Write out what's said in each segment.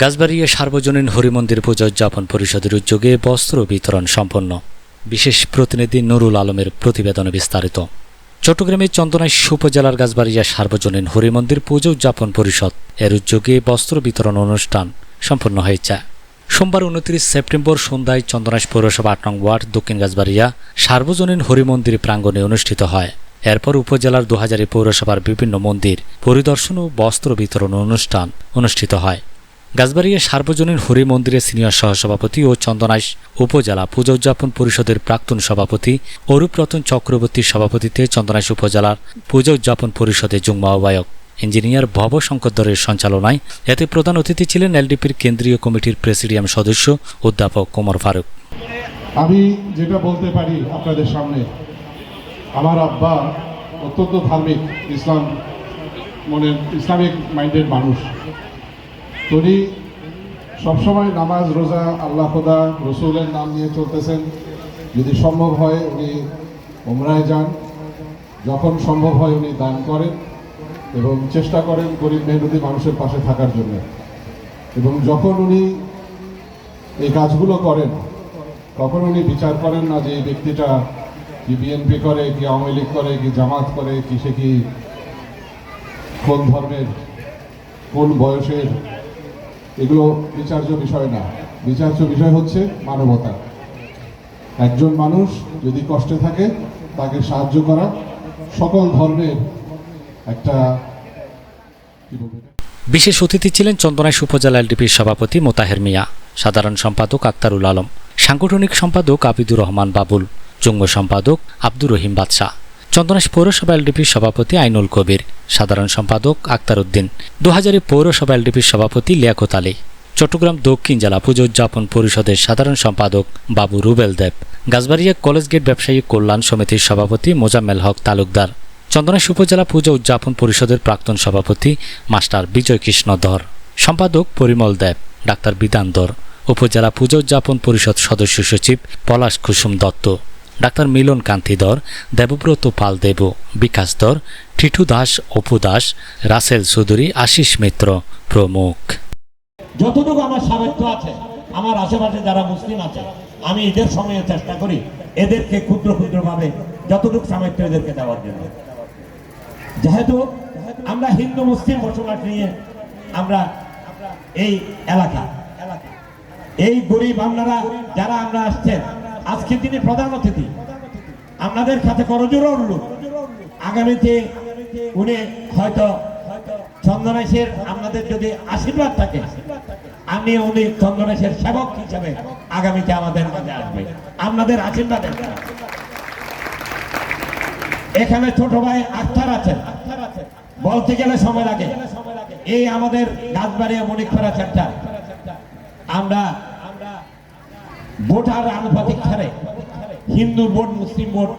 গাছবাড়িয়া সার্বজনীন হরিমন্দির পূজা উদযাপন পরিষদের উদ্যোগে বস্ত্র বিতরণ সম্পন্ন। বিশেষ প্রতিনিধি নুরুল আলমের প্রতিবেদনে বিস্তারিত। চট্টগ্রামের চন্দনাইশ উপজেলার গাছবাড়িয়া সার্বজনীন হরিমন্দির পুজো উদযাপন পরিষদ এর উদ্যোগে বস্ত্র বিতরণ অনুষ্ঠান সম্পন্ন হয়েছে। সোমবার উনত্রিশ সেপ্টেম্বর সন্ধ্যায় চন্দনাইশ পৌরসভা আট নং ওয়ার্ড দক্ষিণ গাছবাড়িয়া সার্বজনীন হরিমন্দির প্রাঙ্গণে অনুষ্ঠিত হয়। এরপর উপজেলার দু হাজারি পৌরসভার বিভিন্ন মন্দির, পরিদর্শন ও বস্ত্র বিতরণ অনুষ্ঠান অনুষ্ঠিত হয়। গাছবাড়িয়া সার্বজনীন হরি মন্দিরের সিনিয়র সহসভাপতি ও চন্দনাইশ উপজেলা পূজা উদযাপন পরিষদের প্রাক্তন সভাপতি অরূপরতন চক্রবর্তীর সভাপতিতে চন্দনাইশ উপজেলার পূজা উদযাপন পরিষদের যুগ্ম আহ্বায়ক ইঞ্জিনিয়ার ভব শঙ্করদরের সঞ্চালনায় এতে প্রধান অতিথি ছিলেন এলডিপির কেন্দ্রীয় কমিটির প্রেসিডিয়াম সদস্য অধ্যাপক কোমর ফারুক। আমি যেটা বলতে পারি আপনাদের সামনে আমার আব্বা অত্যন্ত ধার্মিক, ইসলাম মনের ইসলামিক মাইন্ডের মানুষ। তিনি সবসময় নামাজ, রোজা, আল্লাহ খোদা, রসুলের নাম নিয়ে চলতেছেন। যদি সম্ভব হয় উনি ওমরায় যান। যখন সম্ভব হয় উনি দান করেন এবং চেষ্টা করেন গরিব মেহনতি মানুষের পাশে থাকার জন্য। এবং যখন উনি এই কাজগুলো করেন, তখন উনি বিচার করেন না যে এই ব্যক্তিটা কি বিএনপি করে, কি আওয়ামী লীগ করে, কি জামাত করে, কি সে কি কোন ধর্মের, কোন বয়সের, এগুলো বিচার্য বিষয় না। বিচার্য বিষয় হচ্ছে মানবতা। একজন মানুষ যদি কষ্টে থাকে, তাকে সাহায্য করা সকল ধর্মের একটা বিশেষ অতিথি ছিলেন চন্দনাইশ উপজেলা এলডিপির সভাপতি মোতাহের মিয়া, সাধারণ সম্পাদক আক্তারুল আলম, সাংগঠনিক সম্পাদক আবিদুর রহমান বাবুল যুগ্ম সম্পাদক আব্দুর রহিম বাদশাহ। চন্দনাইশ পৌরসভা এলডিপির সভাপতি আইনুল কবির। সাধারণ সম্পাদক আক্তার উদ্দিন। দুহাজারি পৌরসভা এলডিপির সভাপতি লিয়াকত আলী। চট্টগ্রাম দক্ষিণ জেলা পুজো উদযাপন পরিষদের সাধারণ সম্পাদক বাবু রুবেল দেব। গাছবাড়িয়া কলেজ গেট ব্যবসায়ী কল্যাণ সমিতির সভাপতি মোজাম্মেল হক তালুকদার। চন্দনাইশ উপজেলা পুজো উদযাপন পরিষদের প্রাক্তন সভাপতি মাস্টার বিজয় কৃষ্ণ ধর। সম্পাদক পরিমল দেব, ডাক্তার বিধান ধর। উপজেলা পুজো উদযাপন পরিষদ সদস্য সচিব পলাশ কুসুম দত্ত। ডাক্তার মিলন কান্তি ধর, দেবব্রত পাল দেব, বিকাশ ধর টিটু দাস, অপু দাস, রাসেল চৌধুরী, আশিস মিত্র প্রমুখ। যতটুকু আমার সামর্থ্য আছে, আমার আশেপাশে যারা মুসলিম আছে, আমি এদের সময়ে চেষ্টা করি, এদেরকে ক্ষুদ্র ক্ষুদ্র ভাবে যতটুকু সামর্থ্য এদেরকে দেওয়ার জন্য। যেহেতু আমরা হিন্দু মুসলিম বসবাস নিয়ে আমরা এই এলাকা, এই গরিব আপনারা যারা আমরা আসছেন আজকে তিনি প্রধান অতিথি। আপনাদের কাছে করজোর অনুরোধ। আগামীতে উনি হয়তো চন্দনেশের আপনাদের যদি আশীর্বাদ থাকে আমি উনি চন্দনেশের সেবক হিসেবে আগামীতে আমাদের মাঝে আসবে আপনাদের আশীর্বাদের এখানে ছোট ভাই আক্তার আছেন। বলতে গেলে সময় লাগে। এই আমাদের গাছবাড়িয়া মণিকপাড়া সেন্টার আমরা ভোটার আনুপাতিক হারে হিন্দু ভোট, মুসলিম ভোট,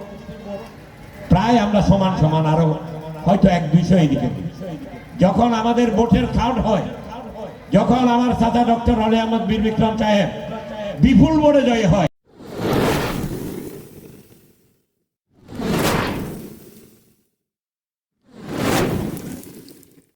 প্রায় আমরা সমান সমান আরও হয়তো এক দুইশো এদিকে যখন আমাদের ভোটের কাউন্ট হয়, যখন আমার সাদা ডক্টর আলী আহমদ বীর বিক্রম সাহেব বিপুল ভোটে জয় হয়